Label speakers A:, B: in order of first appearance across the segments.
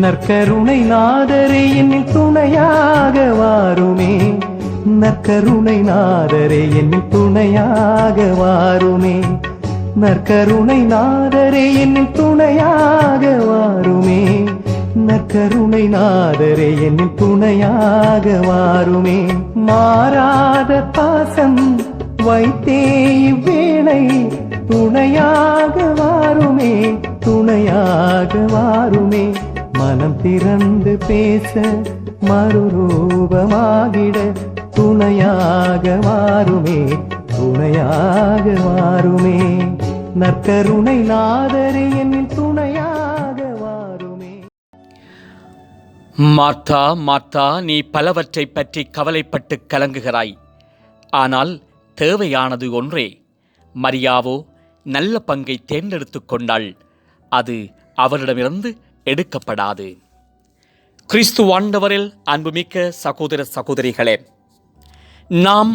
A: நற்கருணை நாதரே என்னில் துணையாக வாருமே. நற்கருணை நாதரே என்னில் துணையாக வாருமே. நற்கருணை நாதரே என்னில் துணையாக வாருமே. நற்கருணை நாதரே என்னில் துணையாக வாருமே. மாறாத பாசம் வைத்தே இவ்வேளை துணையாக வாருமே. துணையாக வாருமே. மனம் திறந்து பேச மறுரூபமாகிட துணையாக வாருமே துணையாக வாருமே நற்கருணை நாதரே என்னின் துணையாக வாருமே
B: மார்த்தா மார்த்தா நீ பலவற்றை பற்றி கவலைப்பட்டு கலங்குகிறாய். ஆனால் தேவையானது ஒன்றே. மரியாவோ நல்ல பங்கை தேர்ந்தெடுத்து கொண்டாள். அது அவரிடமிருந்து எடுக்கப்படாது. கிறிஸ்து ஆண்டவரில் அன்புமிக்க சகோதர சகோதரிகளே நாம்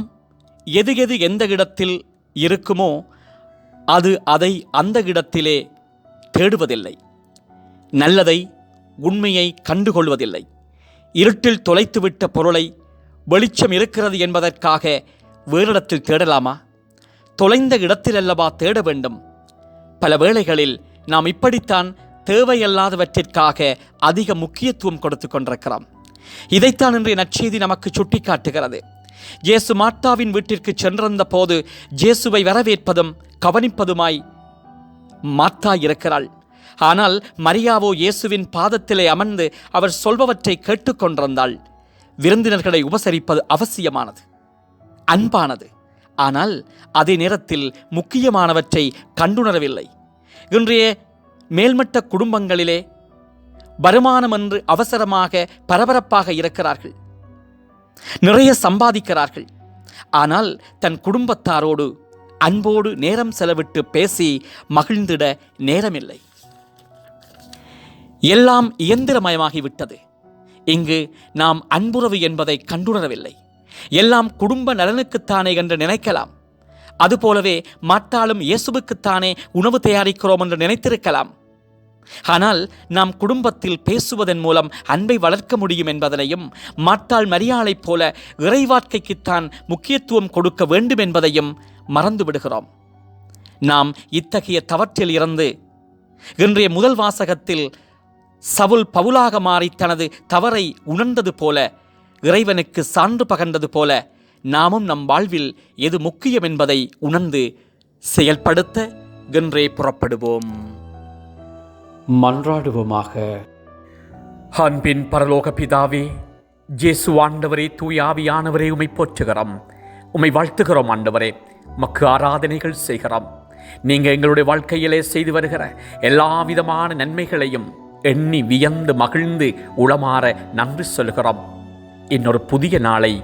B: எது எது எந்த இடத்தில் இருக்குமோ அது அதை அந்த இடத்திலே தேடுவதில்லை. நல்லதை உண்மையை கண்டுகொள்வதில்லை. இருட்டில் தொலைத்துவிட்ட பொருளை வெளிச்சம் இருக்கிறது என்பதற்காக வேறிடத்தில் தேடலாமா? தொலைந்த இடத்தில் அல்லவா தேட வேண்டும்? பல வேளைகளில் நாம் இப்படித்தான் தேவையல்லாதவற்றிற்காக அதிக முக்கியத்துவம் கொடுத்து கொண்டிருக்கிறோம். இதைத்தான் இன்றைய நற்செய்தி நமக்கு சுட்டிக்காட்டுகிறது. ஜேசு மாட்டாவின் வீட்டிற்கு சென்றிருந்த போது ஜேசுவை வரவேற்பதும் கவனிப்பதுமாய் மாத்தா இருக்கிறாள். ஆனால் மரியாவோ இயேசுவின் பாதத்திலே அமர்ந்து அவர் சொல்பவற்றை கேட்டுக்கொண்டிருந்தாள் விருந்தினர்களை உபசரிப்பது அவசியமானது அன்பானது. ஆனால் அதே நேரத்தில் முக்கியமானவற்றை கண்டுணரவில்லை. இன்றைய மேல்மட்ட குடும்பங்களிலே வருமானம் என்று அவசரமாக பரபரப்பாக இருக்கிறார்கள். நிறைய சம்பாதிக்கிறார்கள். ஆனால் தன் குடும்பத்தாரோடு அன்போடு நேரம் செலவிட்டு பேசி மகிழ்ந்திட நேரமில்லை. எல்லாம் இயந்திரமயமாகிவிட்டது. இங்கு நாம் அன்புறவு என்பதை கண்டுணரவில்லை. எல்லாம் குடும்ப நலனுக்குத்தானே என்று நினைக்கலாம். அதுபோலவே மத்தாலும் இயேசுவுக்குத்தானே உணவு தயாரிக்கிறோம் என்று நினைத்திருக்கலாம். ஆனால் நாம் குடும்பத்தில் பேசுவதன் மூலம் அன்பை வளர்க்க முடியும் என்பதனையும் மாட்டாள் மரியாளைப் போல இறைவாழ்க்கைக்குத்தான் முக்கியத்துவம் கொடுக்க வேண்டும் என்பதையும் மறந்து விடுகிறோம். நாம் இத்தகைய தவற்றில் இருந்து இன்றைய முதல் வாசகத்தில் சவுல் பவுலாக மாறி தனது தவறை உணர்ந்தது போல இறைவனுக்கு சான்று பகர்ந்தது போல நாமும் நம் வாழ்வில் எது முக்கியம் என்பதை உணர்ந்து செயல்படுத்த இன்றே புறப்படுவோம். மன்றாடுவோமாக. அன்பின் பரலோக பிதாவே ஜேசு ஆண்டவரே தூய் ஆவியானவரே உமை போற்றுகிறோம். உமை வாழ்த்துகிறோம் ஆண்டவரே. மக்கு ஆராதனைகள் செய்கிறோம். நீங்க எங்களுடைய வாழ்க்கையிலே செய்து வருகிற எல்லா விதமான நன்மைகளையும் எண்ணி வியந்து மகிழ்ந்து உளமாற நன்றி சொல்கிறோம் இன்னொரு புதிய நாளை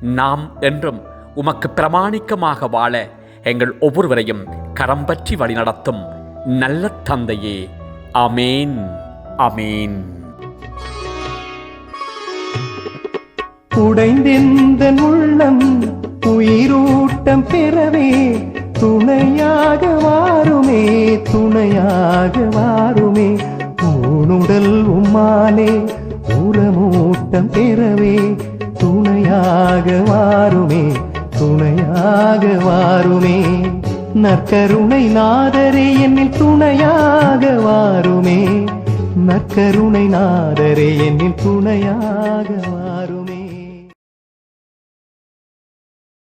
B: நாம் என்றும் உமக்கு பிரமாணிக்கமாக வாழ எங்கள் ஒவ்வொருவரையும் கரம் பற்றி வழிநடத்தும் நல்ல தந்தையே. அமேன் அமேன்
A: உடைந்தெந்த உள்ளம் உயிரூட்டம் பெறவே துணையாக வாருமே துணையாக வாருமே. ஊனுடல் உம்மாலே உரமூட்டம் பெறவே. நற்கருணை நாதரே என்னில் துணையாக வாருமே. நற்கருணை நாதரே என்னில் துணையாக வாருமே.